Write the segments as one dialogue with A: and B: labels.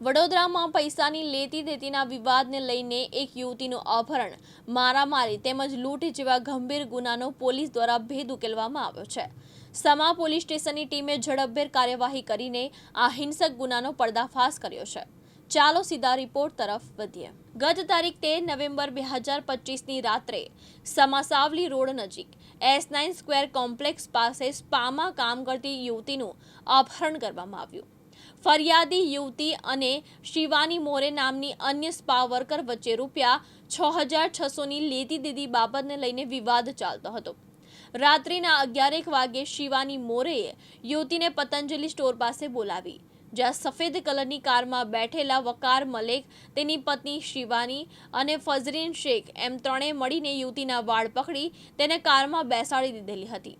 A: વડોદરામાં પૈસાની લેતી દેતીના વિવાદને લઈને એક યુવતીનું અપહરણ, મારામારી તેમજ લૂંટ જેવા ગંભીર ગુનાનો પોલીસ દ્વારા ભેદ ઉકેલવામાં આવ્યો છે. સમા પોલીસ સ્ટેશનની ટીમે ઝડપભેર કાર્યવાહી કરીને આ હિંસક ગુનાનો પર્દાફાશ કર્યો છે. ચાલો સીધા રિપોર્ટ તરફ વધીએ. ગત તારીખ તેર નવેમ્બર બે હજાર પચીસની રાત્રે સમાસાવલી રોડ નજીક એસ નાઇન સ્ક્વેર કોમ્પ્લેક્સ પાસે સ્પામાં કામ કરતી યુવતીનું અપહરણ કરવામાં આવ્યું. ફરિયાદી યુવતી અને શિવાની મોરે નામની અન્ય સ્પા વર્કર વચ્ચે રૂપિયા છ હજાર છસોની લેતી દીધી બાબતને લઈને વિવાદ ચાલતો હતો. રાત્રિના અગિયારેક વાગે શિવાની મોરેએ યુવતીને પતંજલિ સ્ટોર પાસે બોલાવી, જ્યાં સફેદ કલરની કારમાં બેઠેલા વકાર મલેક, તેની પત્ની શિવાની અને ફઝરીન શેખ એમ ત્રણેય મળીને યુવતીના વાળ પકડી તેને કારમાં બેસાડી દીધેલી હતી.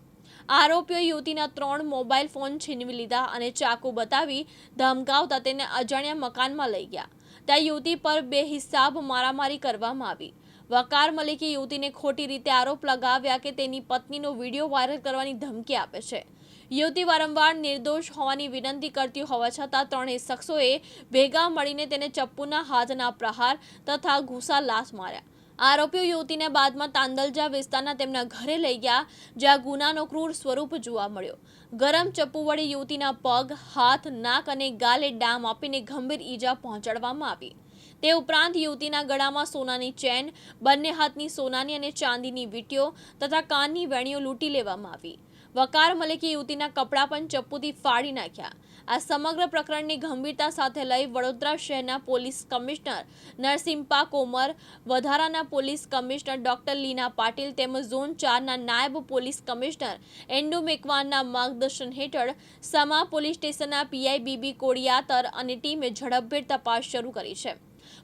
A: આરોપીઓ યુવતીના ત્રણ મોબાઈલ ફોન છીનવી લીધા અને ચાકુ બતાવી ધમકાવતા તેને અજાણ્યા મકાનમાં લઈ ગયા. ત્યાં યુવતી પર બે હિસાબ મારામારી કરવામાં આવી. વકાર મલિકે યુવતીને ખોટી રીતે આરોપ લગાવ્યા કે તેની પત્નીનો વીડિયો વાયરલ કરવાની ધમકી આપે છે. યુવતી વારંવાર નિર્દોષ હોવાની વિનંતી કરતી હોવા છતાં ત્રણેય શખ્સોએ ભેગા મળીને તેને ચપ્પુના હાથના પ્રહાર તથા ઘૂસા લાશ માર્યા. આરોપીઓ યુવતીને બાદમાં તાંદલજા વિસ્તારના તેમના ઘરે લઈ ગયા, જ્યાં ગુનાનો ક્રૂર સ્વરૂપ જોવા મળ્યો. ગરમ ચપ્પુ વડે યુવતીના પગ, હાથ, નાક અને ગાલે ડામ આપીને ગંભીર ઈજા પહોંચાડવામાં આવી. તે ઉપરાંત યુવતીના ગળામાં સોનાની ચેન, બંને હાથની સોનાની અને ચાંદીની વીંટીઓ તથા કાનની વેણીઓ લૂંટી લેવામાં આવી. વકાર મલિકે યુવતીના કપડાં પણ ચપ્પુથી ફાડી નાખ્યા. આ સમગ્ર પ્રકરણની ગંભીરતા સાથે લઈ વડોદરા શહેરના પોલીસ કમિશનર નરસિમ્પા કોમર વધારાના police commissioner doctor Leena Patil તેમજ ઝોન ચારના નાયબ પોલીસ કમિશનર એન્ડુ મેકવાનના માર્ગદર્શન હેઠળ સમા પોલીસ સ્ટેશનના પીઆઈ બીબી કોડિયાતર અને ટીમે ઝડપભેર તપાસ શરૂ કરી છે.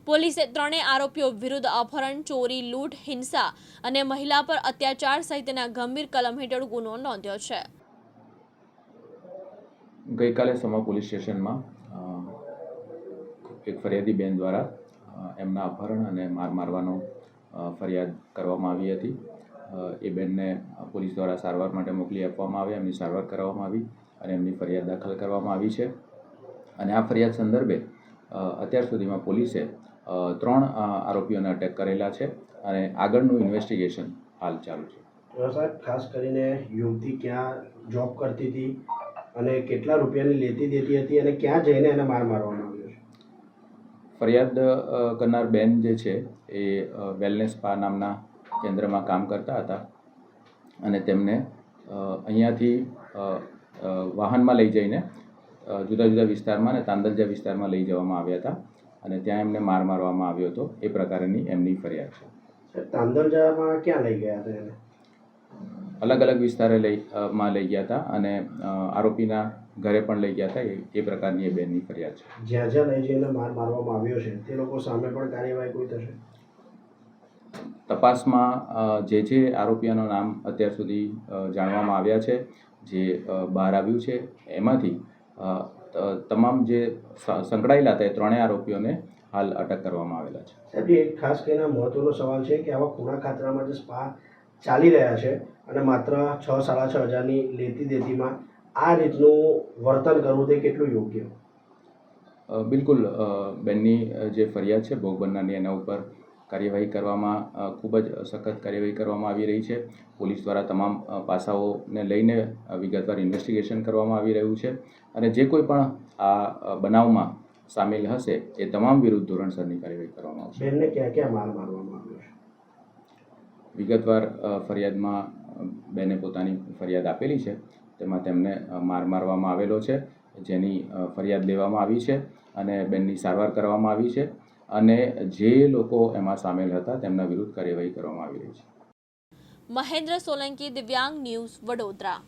A: પોલીસે ત્રણેય આરોપીઓ વિરુદ્ધ અપહરણ, ચોરી, લૂંટ, હિંસા અને મહિલા પર અત્યાચાર સહિતના ગંભીર કલમ હેઠળ ગુનો નોંધ્યો છે.
B: ગઈકાલે સમા પોલીસ સ્ટેશનમાં એક ફરિયાદી બેન દ્વારા એમના અપહરણ અને માર મારવાનો ફરિયાદ કરવામાં આવી હતી. એ બેનને પોલીસ દ્વારા સારવાર માટે મોકલી આપવામાં આવી, એમની સારવાર કરવામાં આવી અને એમની ફરિયાદ દાખલ કરવામાં આવી છે. અને આ ફરિયાદ સંદર્ભે અત્યાર સુધીમાં પોલીસે ત્રણ આરોપીઓને અટેક કરેલા છે અને આગળનું ઇન્વેસ્ટિગેશન હાલ ચાલુ છે.
C: સાહેબ, ખાસ કરીને યુવતી ક્યાં જોબ કરતી હતી? અને કેટલા રૂપિયાની લેતી દેતી હતી અને ક્યાં જઈને એને માર મારવામાં આવ્યો છે?
B: ફરિયાદ કરનાર બેન જે છે એ વેલનેસ સ્પા નામના કેન્દ્રમાં કામ કરતા હતા અને તેમને અહીંયાથી વાહનમાં લઈ જઈને જુદા જુદા વિસ્તારમાં અને તાંદલજા વિસ્તારમાં લઈ જવામાં આવ્યા હતા અને ત્યાં એમને માર મારવામાં આવ્યો હતો. એ પ્રકારની એમની ફરિયાદ છે.
C: તાંદલજામાં ક્યાં લઈ ગયા હતા એને?
B: અલગ અલગ વિસ્તારે લઈ માં લઈ ગયા હતા અને આરોપીના ઘરે પણ લઈ ગયા હતા. એ પ્રકારની એ બેનની ફરિયાદ છે.
C: જ્યાં જ્યાં લઈ જઈને માર મારવામાં આવ્યો છે તે લોકો સામે પણ કાર્યવાહી કોઈ થશે?
B: તપાસમાં જે જે આરોપીઓના નામ અત્યાર સુધી જાણવામાં આવ્યા છે જે બહાર આવ્યું છે એમાંથી તમામ જે સંકળાયેલા હતા એ ત્રણેય આરોપીઓને હાલ અટક કરવામાં આવેલા છે.
C: સાહેબ એક ખાસ કરીને મહત્વનો સવાલ છે કે આવા ખૂણા ખાતરામાં જે સ્પા ચાલી રહ્યા છે અને માત્ર છ સાડા છ હજારની લેતી દેતીમાં આ રીતનું વર્તન કરવું તે કેટલું યોગ્ય?
B: બિલકુલ. બેનની જે ફરિયાદ છે ભોગ બનનારની એના ઉપર કાર્યવાહી કરવામાં ખૂબ જ સખત કાર્યવાહી કરવામાં આવી રહી છે. પોલીસ દ્વારા તમામ પાસાઓને લઈને વિગતવાર ઇન્વેસ્ટિગેશન કરવામાં આવી રહ્યું છે અને જે કોઈ પણ આ બનાવમાં સામેલ હશે એ તમામ વિરુદ્ધ ધોરણસરની કાર્યવાહી કરવામાં આવશે.
C: બેનને ક્યાં ક્યાં માર મારવામાં આવ્યો છે?
B: વિગતવાર ફરિયાદમાં બેને પોતાની ફરિયાદ આપેલી છે. તેમાં તેમને માર મારવામાં આવેલો છે, જેની ફરિયાદ લેવામાં આવી છે અને બેનની સારવાર કરવામાં આવી છે અને જે લોકો એમાં સામેલ હતા તેમના વિરુદ્ધ કાર્યવાહી કરવામાં આવી રહી છે.
A: મહેન્દ્ર સોલંકી, દિવ્યાંગ ન્યૂઝ વડોદરા.